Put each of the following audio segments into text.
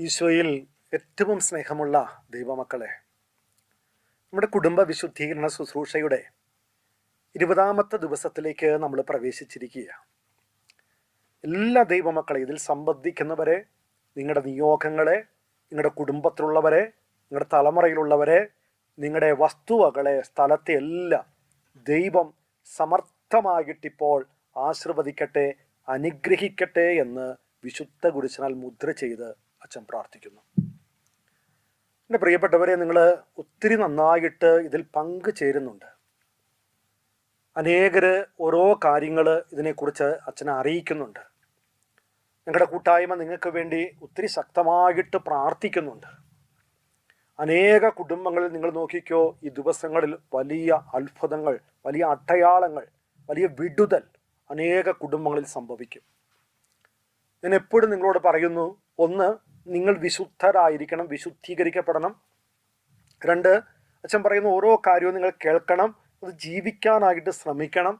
ഈശോയിൽ ഏറ്റവും സ്നേഹമുള്ള ദൈവമക്കളെ നമ്മുടെ കുടുംബ വിശുദ്ധീകരണ ശുശ്രൂഷയുടെ ഇരുപതാമത്തെ ദിവസത്തിലേക്ക് നമ്മൾ പ്രവേശിച്ചിരിക്കുക എല്ലാ ദൈവമക്കളെ ഇതിൽ സംബന്ധിക്കുന്നവരെ നിങ്ങളുടെ നിയോഗങ്ങളെ നിങ്ങളുടെ കുടുംബത്തിലുള്ളവരെ നിങ്ങളുടെ തലമുറയിലുള്ളവരെ നിങ്ങളുടെ വസ്തുവകളെ സ്ഥലത്തെ എല്ലാം ദൈവം സമർത്ഥമായിട്ടിപ്പോൾ ആശീർവദിക്കട്ടെ അനുഗ്രഹിക്കട്ടെ എന്ന് വിശുദ്ധ ഗുരുശനാൽ മുദ്ര ചെയ്ത് അച്ഛൻ പ്രാർത്ഥിക്കുന്നു. എന്റെ പ്രിയപ്പെട്ടവരെ നിങ്ങൾ ഒത്തിരി നന്നായിട്ട് ഇതിൽ പങ്കു ചേരുന്നുണ്ട് അനേകർ ഓരോ കാര്യങ്ങൾ ഇതിനെക്കുറിച്ച് അച്ഛനെ അറിയിക്കുന്നുണ്ട്. ഞങ്ങളുടെ കൂട്ടായ്മ നിങ്ങൾക്ക് വേണ്ടി ഒത്തിരി ശക്തമായിട്ട് പ്രാർത്ഥിക്കുന്നുണ്ട്. അനേക കുടുംബങ്ങളിൽ നിങ്ങൾ നോക്കിക്കോ ഈ ദിവസങ്ങളിൽ വലിയ അത്ഭുതങ്ങൾ വലിയ അടയാളങ്ങൾ വലിയ വിടുതൽ അനേക കുടുംബങ്ങളിൽ സംഭവിക്കും. ഞാൻ എപ്പോഴും നിങ്ങളോട് പറയുന്നു ഒന്ന് നിങ്ങൾ വിശുദ്ധരായിരിക്കണം വിശുദ്ധീകരിക്കപ്പെടണം. രണ്ട് അച്ഛൻ പറയുന്ന ഓരോ കാര്യവും നിങ്ങൾ കേൾക്കണം അത് ജീവിക്കാനായിട്ട് ശ്രമിക്കണം.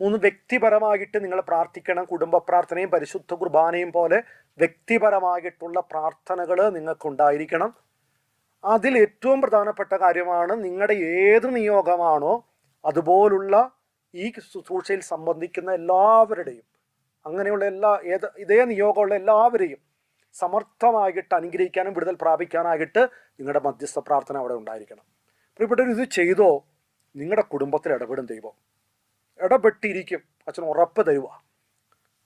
മൂന്ന് വ്യക്തിപരമായിട്ട് നിങ്ങൾ പ്രാർത്ഥിക്കണം കുടുംബ പ്രാർത്ഥനയും പരിശുദ്ധ കുർബാനയും പോലെ വ്യക്തിപരമായിട്ടുള്ള പ്രാർത്ഥനകൾ നിങ്ങൾക്കുണ്ടായിരിക്കണം. അതിൽ ഏറ്റവും പ്രധാനപ്പെട്ട കാര്യമാണ് നിങ്ങളുടെ ഏത് നിയോഗമാണോ അതുപോലുള്ള ഈ ശുശ്രൂഷയിൽ സംബന്ധിക്കുന്ന എല്ലാവരുടെയും അങ്ങനെയുള്ള എല്ലാ ഏത് ഇതേ നിയോഗമുള്ള എല്ലാവരെയും സമർത്ഥമായിട്ട് അനുഗ്രഹിക്കാനും വിടുതൽ പ്രാപിക്കാനായിട്ട് നിങ്ങളുടെ മധ്യസ്ഥ പ്രാർത്ഥന അവിടെ ഉണ്ടായിരിക്കണം. പ്രിയപ്പെട്ടവർ ഇത് ചെയ്തോ നിങ്ങളുടെ കുടുംബത്തിൽ ഇടപെടും ദൈവം. ഇടപെട്ടിരിക്കും. അച്ഛൻ ഉറപ്പ് തരുക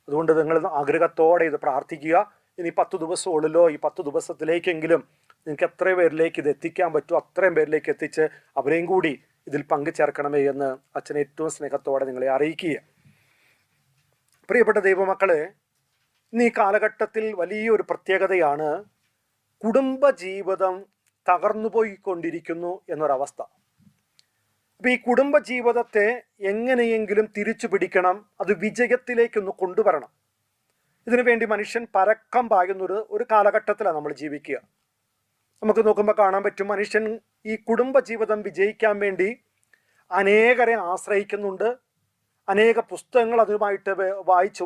അതുകൊണ്ട് നിങ്ങൾ ആഗ്രഹത്തോടെ ഇത് പ്രാർത്ഥിക്കുക. ഇനി പത്ത് ദിവസമുള്ളിലോ ഈ പത്ത് ദിവസത്തിലേക്കെങ്കിലും നിങ്ങൾക്ക് എത്രയും പേരിലേക്ക് ഇത് എത്തിക്കാൻ പറ്റുമോ? അത്രയും പേരിലേക്ക് എത്തിച്ച് അവരെയും കൂടി ഇതിൽ പങ്കുചേർക്കണമേ എന്ന് അച്ഛൻ ഏറ്റവും സ്നേഹത്തോടെ നിങ്ങളെ അറിയിക്കുക പ്രിയപ്പെട്ട ദൈവമക്കളെ ഇന്ന് ഈ കാലഘട്ടത്തിൽ വലിയൊരു പ്രത്യേകതയാണ് കുടുംബജീവിതം തകർന്നുപോയിക്കൊണ്ടിരിക്കുന്നു എന്നൊരവസ്ഥ. അപ്പം ഈ കുടുംബജീവിതത്തെ എങ്ങനെയെങ്കിലും തിരിച്ചു പിടിക്കണം അത് വിജയത്തിലേക്കൊന്ന് കൊണ്ടുവരണം. ഇതിനു വേണ്ടി മനുഷ്യൻ പരക്കം പായുന്നൊരു ഒരു കാലഘട്ടത്തിലാണ് നമ്മൾ ജീവിക്കുക. നമുക്ക് നോക്കുമ്പോൾ കാണാൻ പറ്റും മനുഷ്യൻ ഈ കുടുംബ ജീവിതം വിജയിക്കാൻ വേണ്ടി അനേകരെ ആശ്രയിക്കുന്നുണ്ട്. അനേക പുസ്തകങ്ങൾ അതുമായിട്ട് വായിച്ച്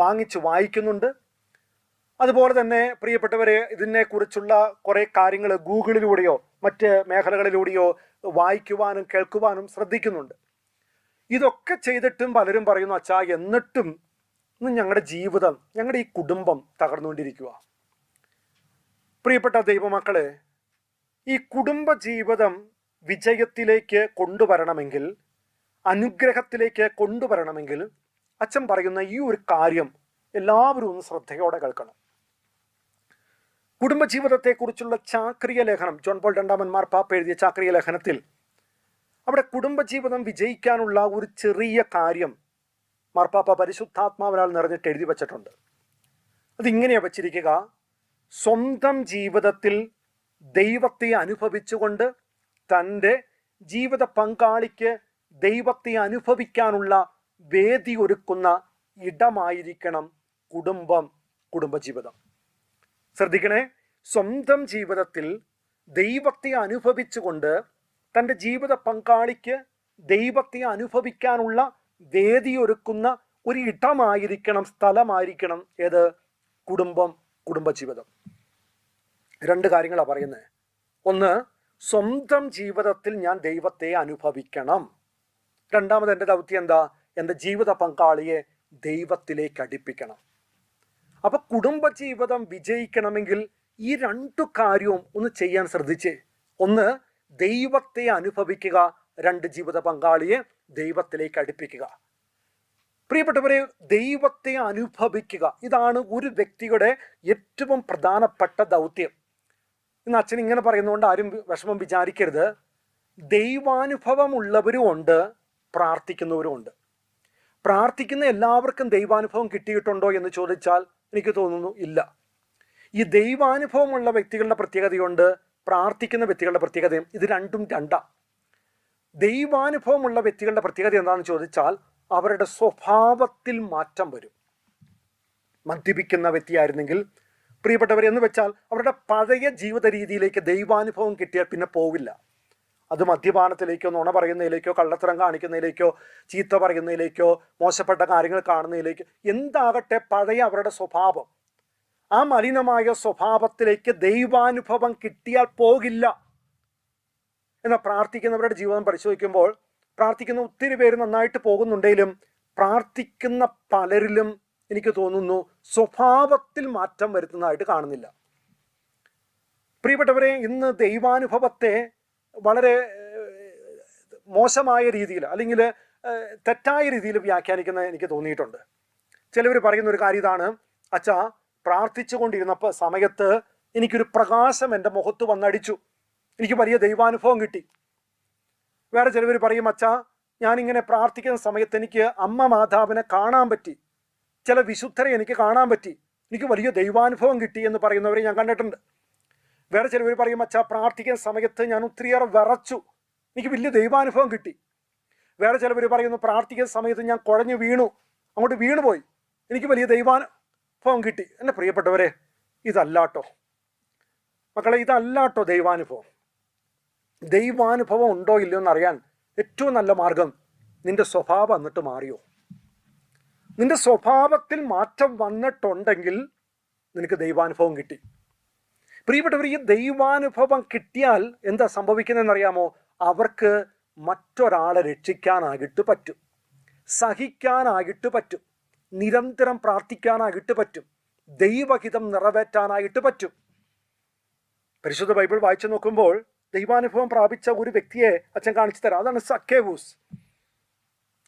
വാങ്ങിച്ച് വായിക്കുന്നുണ്ട്. അതുപോലെ തന്നെ പ്രിയപ്പെട്ടവരെ ഇതിനെക്കുറിച്ചുള്ള കുറേ കാര്യങ്ങൾ ഗൂഗിളിലൂടെയോ മറ്റ് മേഖലകളിലൂടെയോ വായിക്കുവാനും കേൾക്കുവാനും ശ്രദ്ധിക്കുന്നുണ്ട്. ഇതൊക്കെ ചെയ്തിട്ടും പലരും പറയുന്നു അച്ഛാ എന്നിട്ടും ഇന്ന് ഞങ്ങളുടെ ജീവിതം ഞങ്ങളുടെ ഈ കുടുംബം തകർന്നുകൊണ്ടിരിക്കുക പ്രിയപ്പെട്ട ദൈവമക്കളെ ഈ കുടുംബ ജീവിതം വിജയത്തിലേക്ക് കൊണ്ടുവരണമെങ്കിൽ അനുഗ്രഹത്തിലേക്ക് കൊണ്ടുവരണമെങ്കിൽ അച്ഛൻ പറയുന്ന ഈ ഒരു കാര്യം എല്ലാവരും ഒന്ന് ശ്രദ്ധയോടെ കേൾക്കണം. കുടുംബജീവിതത്തെക്കുറിച്ചുള്ള ചാക്രിയ ലേഖനം ജോൺ പോൾ രണ്ടാമൻ മാർപ്പാപ്പ എഴുതിയ ചാക്രിയ ലേഖനത്തിൽ അവിടെ കുടുംബജീവിതം വിജയിക്കാനുള്ള ഒരു ചെറിയ കാര്യം മാർപ്പാപ്പ പരിശുദ്ധാത്മാവിനാൽ നിറഞ്ഞിട്ട് എഴുതി വച്ചിട്ടുണ്ട്. അതിങ്ങനെയാണ് വച്ചിരിക്കുക. സ്വന്തം ജീവിതത്തിൽ ദൈവത്തെ അനുഭവിച്ചുകൊണ്ട് തന്റെ ജീവിത പങ്കാളിക്ക് ദൈവത്തെ അനുഭവിക്കാനുള്ള വേദി ഒരുക്കുന്ന ഇടമായിരിക്കണം കുടുംബം കുടുംബജീവിതം. ശ്രദ്ധിക്കണേ സ്വന്തം ജീവിതത്തിൽ ദൈവത്തെ അനുഭവിച്ചുകൊണ്ട് തന്റെ ജീവിത പങ്കാളിക്ക് ദൈവത്തെ അനുഭവിക്കാനുള്ള വേദി ഒരുക്കുന്ന ഒരു ഇടമായിരിക്കണം സ്ഥലമായിരിക്കണം. ഏത്? കുടുംബം കുടുംബജീവിതം. രണ്ട് കാര്യങ്ങളാണ് പറയുന്നത് ഒന്ന് സ്വന്തം ജീവിതത്തിൽ ഞാൻ ദൈവത്തെ അനുഭവിക്കണം. രണ്ടാമത് എന്റെ ദൗത്യം എന്താ? എന്റെ ജീവിത പങ്കാളിയെ ദൈവത്തിലേക്ക് അടുപ്പിക്കണം. അപ്പൊ കുടുംബജീവിതം വിജയിക്കണമെങ്കിൽ ഈ രണ്ടു കാര്യവും ഒന്ന് ചെയ്യാൻ ശ്രദ്ധിച്ചേ. ഒന്ന് ദൈവത്തെ അനുഭവിക്കുക. രണ്ട് ജീവിത പങ്കാളിയെ ദൈവത്തിലേക്ക് അടുപ്പിക്കുക. പ്രിയപ്പെട്ടവരെ ദൈവത്തെ അനുഭവിക്കുക. ഇതാണ് ഒരു വ്യക്തിയുടെ ഏറ്റവും പ്രധാനപ്പെട്ട ദൗത്യം. ഇന്ന് അച്ഛൻ ഇങ്ങനെ പറയുന്നതുകൊണ്ട് ആരും വിഷമം വിചാരിക്കരുത്. ദൈവാനുഭവമുള്ളവരും ഉണ്ട് പ്രാർത്ഥിക്കുന്നവരും ഉണ്ട്. പ്രാർത്ഥിക്കുന്ന എല്ലാവർക്കും ദൈവാനുഭവം കിട്ടിയിട്ടുണ്ടോ എന്ന് ചോദിച്ചാൽ എനിക്ക് തോന്നുന്നു ഇല്ല. ഈ ദൈവാനുഭവമുള്ള വ്യക്തികളുടെ പ്രത്യേകതയുണ്ട് പ്രാർത്ഥിക്കുന്ന വ്യക്തികളുടെ പ്രത്യേകതയും ഇത് രണ്ടും രണ്ടാ. ദൈവാനുഭവമുള്ള വ്യക്തികളുടെ പ്രത്യേകത എന്താണെന്ന് ചോദിച്ചാൽ അവരുടെ സ്വഭാവത്തിൽ മാറ്റം വരും. മദ്യപിക്കുന്ന വ്യക്തിയായിരുന്നെങ്കിൽ പ്രിയപ്പെട്ടവർ എന്ന് വെച്ചാൽ അവരുടെ പഴയ ജീവിത രീതിയിലേക്ക് ദൈവാനുഭവം കിട്ടിയാൽ പിന്നെ പോവില്ല. അത് മദ്യപാനത്തിലേക്കോ നുണ പറയുന്നതിലേക്കോ കള്ളത്തരം കാണിക്കുന്നതിലേക്കോ ചീത്ത പറയുന്നതിലേക്കോ മോശപ്പെട്ട കാര്യങ്ങൾ കാണുന്നതിലേക്കോ എന്താകട്ടെ പഴയ അവരുടെ സ്വഭാവം. ആ മലിനമായ സ്വഭാവത്തിലേക്ക് ദൈവാനുഭവം കിട്ടിയാൽ പോകില്ല. എന്നാൽ പ്രാർത്ഥിക്കുന്നവരുടെ ജീവിതം പരിശോധിക്കുമ്പോൾ പ്രാർത്ഥിക്കുന്ന ഒത്തിരി പേര് നന്നായിട്ട് പോകുന്നുണ്ടെങ്കിലും പ്രാർത്ഥിക്കുന്ന പലരിലും എനിക്ക് തോന്നുന്നു സ്വഭാവത്തിൽ മാറ്റം വരുത്തുന്നതായിട്ട് കാണുന്നില്ല. പ്രിയപ്പെട്ടവരെ ഇന്ന് ദൈവാനുഭവത്തെ വളരെ മോശമായ രീതിയിൽ അല്ലെങ്കിൽ തെറ്റായ രീതിയിൽ വ്യാഖ്യാനിക്കുന്ന എനിക്ക് തോന്നിയിട്ടുണ്ട്. ചിലവർ പറയുന്ന ഒരു കാര്യം ഇതാണ്. അച്ഛാ പ്രാർത്ഥിച്ചുകൊണ്ടിരുന്നപ്പോൾ സമയത്ത് എനിക്കൊരു പ്രകാശം എന്റെ മുഖത്ത് വന്നടിച്ചു. എനിക്ക് വലിയ ദൈവാനുഭവം കിട്ടി. വേറെ ചിലവർ പറയും അച്ഛാ ഞാനിങ്ങനെ പ്രാർത്ഥിക്കുന്ന സമയത്ത് എനിക്ക് അമ്മ മാതാവിനെ കാണാൻ പറ്റി. ചില വിശുദ്ധരെ എനിക്ക് കാണാൻ പറ്റി. എനിക്ക് വലിയ ദൈവാനുഭവം കിട്ടി എന്ന് പറയുന്നവരെ ഞാൻ കണ്ടിട്ടുണ്ട്. വേറെ ചിലവർ പറയും അച്ഛാ പ്രാർത്ഥിക്കുന്ന സമയത്ത് ഞാൻ ഒത്തിരിയേറെ വിറച്ചു. എനിക്ക് വലിയ ദൈവാനുഭവം കിട്ടി. വേറെ ചിലവർ പറയുന്നു പ്രാർത്ഥിക്കുന്ന സമയത്ത് ഞാൻ കുഴഞ്ഞു വീണു. അങ്ങോട്ട് വീണുപോയി. എനിക്ക് വലിയ ദൈവാനുഭവം കിട്ടി. എന്റെ പ്രിയപ്പെട്ടവരെ ഇതല്ലാട്ടോ. മക്കളെ ഇതല്ലാട്ടോ ദൈവാനുഭവം. ദൈവാനുഭവം ഉണ്ടോ ഇല്ലയോ എന്നറിയാൻ ഏറ്റവും നല്ല മാർഗം നിന്റെ സ്വഭാവം എന്നിട്ട് മാറിയോ? നിന്റെ സ്വഭാവത്തിൽ മാറ്റം വന്നിട്ടുണ്ടെങ്കിൽ നിനക്ക് ദൈവാനുഭവം കിട്ടി. പ്രിയപ്പെട്ടവർ ഈ ദൈവാനുഭവം കിട്ടിയാൽ എന്താ സംഭവിക്കുന്നതെന്നറിയാമോ? അവർക്ക് മറ്റൊരാളെ രക്ഷിക്കാനാകിട്ട് പറ്റും. സഹിക്കാനാകിട്ട് പറ്റും. നിരന്തരം പ്രാർത്ഥിക്കാനാകിട്ട് പറ്റും. ദൈവഹിതം നിറവേറ്റാനായിട്ട് പറ്റും. പരിശുദ്ധ ബൈബിൾ വായിച്ചു നോക്കുമ്പോൾ ദൈവാനുഭവം പ്രാപിച്ച ഒരു വ്യക്തിയെ അച്ഛൻ കാണിച്ചു തരാം. അതാണ് സക്കേവൂസ്.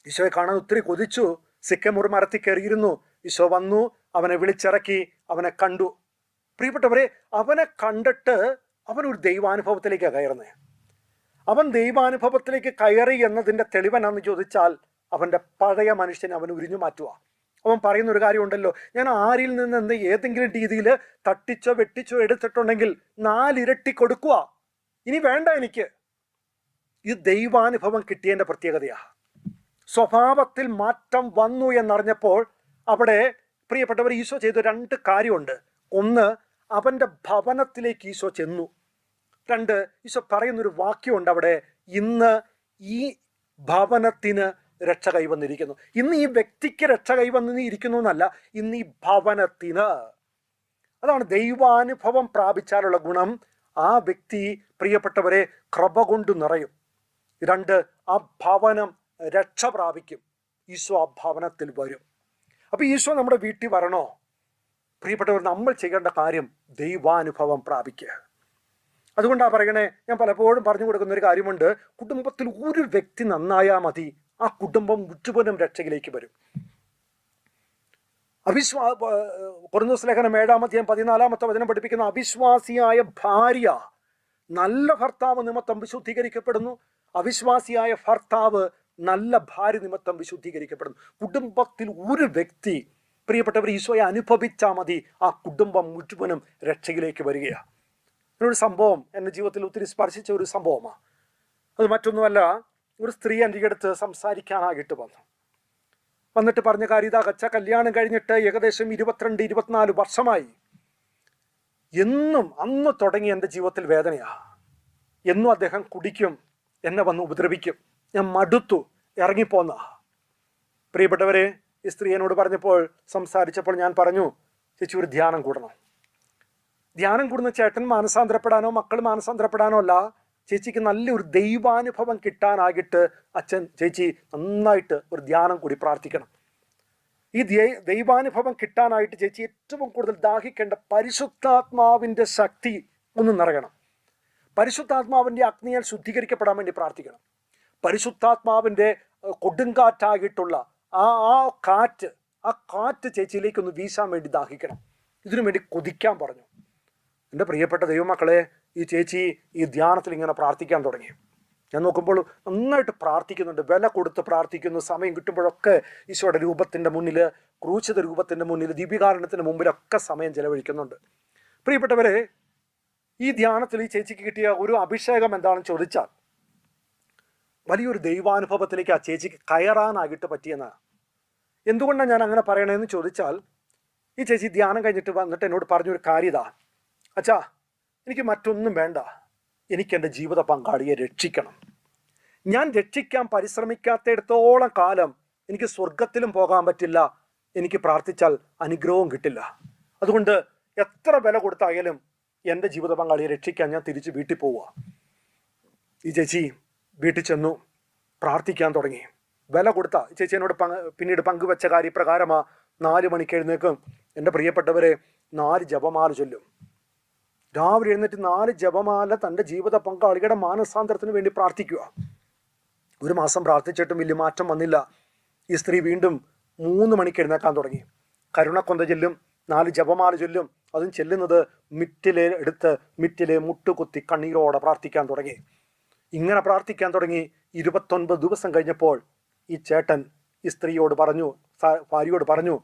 ഈശോയെ കാണാൻ ഒത്തിരി കൊതിച്ചു. സിക്കമുർ മരത്തിൽ കയറിയിരുന്നു. ഈശോ വന്നു അവനെ വിളിച്ചിറക്കി അവനെ കണ്ടു. പ്രിയപ്പെട്ടവരെ അവനെ കണ്ടിട്ട് അവൻ ഒരു ദൈവാനുഭവത്തിലേക്കാണ് കയറുന്നത്. അവൻ ദൈവാനുഭവത്തിലേക്ക് കയറി എന്നതിന്റെ തെളിവനാന്ന് ചോദിച്ചാൽ അവന്റെ പഴയ മനുഷ്യനെ അവൻ ഉരിഞ്ഞു മാറ്റുക അവൻ പറയുന്ന ഒരു കാര്യമുണ്ടല്ലോ ഞാൻ ആരിൽ നിന്ന് എന്ത് ഏതെങ്കിലും രീതിയിൽ തട്ടിച്ചോ വെട്ടിച്ചോ എടുത്തിട്ടുണ്ടെങ്കിൽ നാലിരട്ടി കൊടുക്കുക ഇനി വേണ്ട എനിക്ക്. ഇത് ദൈവാനുഭവം കിട്ടിയതിന്റെ പ്രത്യേകതയാണ് സ്വഭാവത്തിൽ മാറ്റം വന്നു എന്നറിഞ്ഞപ്പോൾ അവിടെ പ്രിയപ്പെട്ടവർ ഈശോ ചെയ്ത രണ്ട് കാര്യമുണ്ട്. ഒന്ന് അവന്റെ ഭവനത്തിലേക്ക് ഈശോ ചെന്നു. രണ്ട് ഈശോ പറയുന്നൊരു വാക്യമുണ്ട് അവിടെ ഇന്ന് ഈ ഭവനത്തിന് രക്ഷ കൈവന്നിരിക്കുന്നു. ഇന്ന് ഈ വ്യക്തിക്ക് രക്ഷ കൈവന്നിരിക്കുന്നു എന്നല്ല ഇന്ന് ഈ ഭവനത്തിന്. അതാണ് ദൈവാനുഭവം പ്രാപിച്ചാലുള്ള ഗുണം. ആ വ്യക്തി പ്രിയപ്പെട്ടവരെ കൃപ കൊണ്ട് നിറയും. രണ്ട് ആ ഭവനം രക്ഷ പ്രാപിക്കും. ഈശോ ആ ഭവനത്തിൽ വരും. അപ്പോൾ ഈശോ നമ്മുടെ വീട്ടിൽ വരണോ? പ്രിയപ്പെട്ടവർ നമ്മൾ ചെയ്യേണ്ട കാര്യം ദൈവാനുഭവം പ്രാപിക്കുക. അതുകൊണ്ടാണ് പറയണേ ഞാൻ പലപ്പോഴും പറഞ്ഞു കൊടുക്കുന്ന ഒരു കാര്യമുണ്ട്. കുടുംബത്തിൽ ഒരു വ്യക്തി നന്നായാൽ മതി. ആ കുടുംബം മുറ്റുപോലും രക്ഷയിലേക്ക് വരും. അവിശ്വാ കുറഞ്ഞ ലേഖനം ഏഴാമത്തെയും പതിനാലാമത്തെ വചനം പഠിപ്പിക്കുന്ന അവിശ്വാസിയായ ഭാര്യ നല്ല ഭർത്താവ് നിമിത്തം വിശുദ്ധീകരിക്കപ്പെടുന്നു. അവിശ്വാസിയായ ഭർത്താവ് നല്ല ഭാര്യ നിമിത്തം വിശുദ്ധീകരിക്കപ്പെടുന്നു. കുടുംബത്തിൽ ഒരു വ്യക്തി പ്രിയപ്പെട്ടവർ ഈശോയെ അനുഭവിച്ചാൽ മതി. ആ കുടുംബം മുഴുവനും രക്ഷയിലേക്ക് വരികയാണ്. ഒരു സംഭവം എന്റെ ജീവിതത്തിൽ ഒത്തിരി സ്പർശിച്ച ഒരു സംഭവമാണ്. അത് മറ്റൊന്നുമല്ല ഒരു സ്ത്രീ എന്റെ അടുത്ത് സംസാരിക്കാനായിട്ട് വന്നു. വന്നിട്ട് പറഞ്ഞ കാര്യം ഇതാ കച്ച കല്യാണം കഴിഞ്ഞിട്ട് ഏകദേശം ഇരുപത്തിരണ്ട് ഇരുപത്തിനാല് വർഷമായി. എന്നും അന്ന് തുടങ്ങി എന്റെ ജീവിതത്തിൽ വേദനയാ എന്നും അദ്ദേഹം കുടിക്കും എന്നെ വന്ന് ഉപദ്രവിക്കും. ഞാൻ മടുത്തു. ഇറങ്ങിപ്പോന്ന. പ്രിയപ്പെട്ടവരെ ഈ സ്ത്രീ എന്നോട് പറഞ്ഞപ്പോൾ സംസാരിച്ചപ്പോൾ ഞാൻ പറഞ്ഞു ചേച്ചി ഒരു ധ്യാനം കൂടണം. ധ്യാനം കൂടുന്ന ചേട്ടൻ മാനസാന്തരപ്പെടാനോ മക്കൾ മാനസാന്തരപ്പെടാനോ അല്ല. ചേച്ചിക്ക് നല്ലൊരു ദൈവാനുഭവം കിട്ടാനാകിട്ട് അച്ഛൻ ചേച്ചി നന്നായിട്ട് ഒരു ധ്യാനം കൂടി പ്രാർത്ഥിക്കണം. ഈ ദൈവാനുഭവം കിട്ടാനായിട്ട് ചേച്ചി ഏറ്റവും കൂടുതൽ ദാഹിക്കേണ്ട പരിശുദ്ധാത്മാവിന്റെ ശക്തി ഒന്ന് നിറയണം. പരിശുദ്ധാത്മാവിന്റെ അഗ്നിയാൽ ശുദ്ധീകരിക്കപ്പെടാൻ വേണ്ടി പ്രാർത്ഥിക്കണം. പരിശുദ്ധാത്മാവിന്റെ കൊടുങ്കാറ്റായിട്ടുള്ള ആ ആ കാറ്റ് ആ കാറ്റ് ചേച്ചിയിലേക്ക് ഒന്ന് വീശാൻ വേണ്ടി ദാഹിക്കണം. ഇതിനു വേണ്ടി കൊതിക്കാൻ പറഞ്ഞു. എന്റെ പ്രിയപ്പെട്ട ദൈവമക്കളെ ഈ ചേച്ചി ഈ ധ്യാനത്തിൽ ഇങ്ങനെ പ്രാർത്ഥിക്കാൻ തുടങ്ങി. ഞാൻ നോക്കുമ്പോൾ നന്നായിട്ട് പ്രാർത്ഥിക്കുന്നുണ്ട്. വില കൊടുത്ത് പ്രാർത്ഥിക്കുന്നു. സമയം കിട്ടുമ്പോഴൊക്കെ ഈശോയുടെ രൂപത്തിന്റെ മുന്നിൽ ക്രൂശിത രൂപത്തിന്റെ മുന്നിൽ ദീപികാരണത്തിന്റെ മുമ്പിലൊക്കെ സമയം ചെലവഴിക്കുന്നുണ്ട്. പ്രിയപ്പെട്ടവരെ ഈ ധ്യാനത്തിൽ ഈ ചേച്ചിക്ക് കിട്ടിയ ഒരു അഭിഷേകം എന്താണെന്ന് ചോദിച്ചാൽ വലിയൊരു ദൈവാനുഭവത്തിലേക്ക് ആ ചേച്ചിക്ക് കയറാനായിട്ട് പറ്റിയെന്നാണ് എന്തുകൊണ്ടാണ് ഞാൻ അങ്ങനെ പറയണതെന്ന് ചോദിച്ചാൽ ഈ ചേച്ചി ധ്യാനം കഴിഞ്ഞിട്ട് വന്നിട്ട് എന്നോട് പറഞ്ഞൊരു കാര്യത. അച്ഛാ എനിക്ക് മറ്റൊന്നും വേണ്ട. എനിക്ക് എന്റെ ജീവിത പങ്കാളിയെ രക്ഷിക്കണം. ഞാൻ രക്ഷിക്കാൻ പരിശ്രമിക്കാത്തിടത്തോളം കാലം എനിക്ക് സ്വർഗത്തിലും പോകാൻ പറ്റില്ല. എനിക്ക് പ്രാർത്ഥിച്ചാൽ അനുഗ്രഹവും കിട്ടില്ല. അതുകൊണ്ട് എത്ര വില കൊടുത്തായാലും എന്റെ ജീവിത പങ്കാളിയെ രക്ഷിക്കാൻ ഞാൻ തിരിച്ച് വീട്ടിൽ പോവുക. ഈ ചേച്ചി വീട്ടിൽ ചെന്നു പ്രാർത്ഥിക്കാൻ തുടങ്ങി. വില കൊടുത്ത ചേച്ചിയനോട് പങ്ക് പിന്നീട് പങ്കുവെച്ച കാര്യപ്രകാരമാ നാല് മണിക്ക് എഴുന്നേക്കും എന്റെ പ്രിയപ്പെട്ടവരെ നാല് ജപമാല ചൊല്ലും. രാവിലെ എഴുന്നേറ്റ് നാല് ജപമാല തന്റെ ജീവിത പങ്കാളിയുടെ മാനസാന്തരത്തിന് വേണ്ടി പ്രാർത്ഥിക്കുക. ഒരു മാസം പ്രാർത്ഥിച്ചിട്ടും വലിയ മാറ്റം വന്നില്ല. ഈ സ്ത്രീ വീണ്ടും മൂന്ന് മണിക്ക് എഴുന്നേക്കാൻ തുടങ്ങി. കരുണക്കൊന്ത ചൊല്ലും. നാല് ജപമാല ചൊല്ലും. അതും ചെല്ലുന്നത് മിറ്റിലെ എടുത്ത് മിറ്റിലെ മുട്ടുകുത്തി കണ്ണീരോടെ പ്രാർത്ഥിക്കാൻ തുടങ്ങി. ഇങ്ങനെ പ്രാർത്ഥിക്കാൻ തുടങ്ങി ഇരുപത്തൊൻപത് ദിവസം കഴിഞ്ഞപ്പോൾ ഈ ചേട്ടൻ ഈ സ്ത്രീയോട് പറഞ്ഞു ഭാര്യയോട് പറഞ്ഞു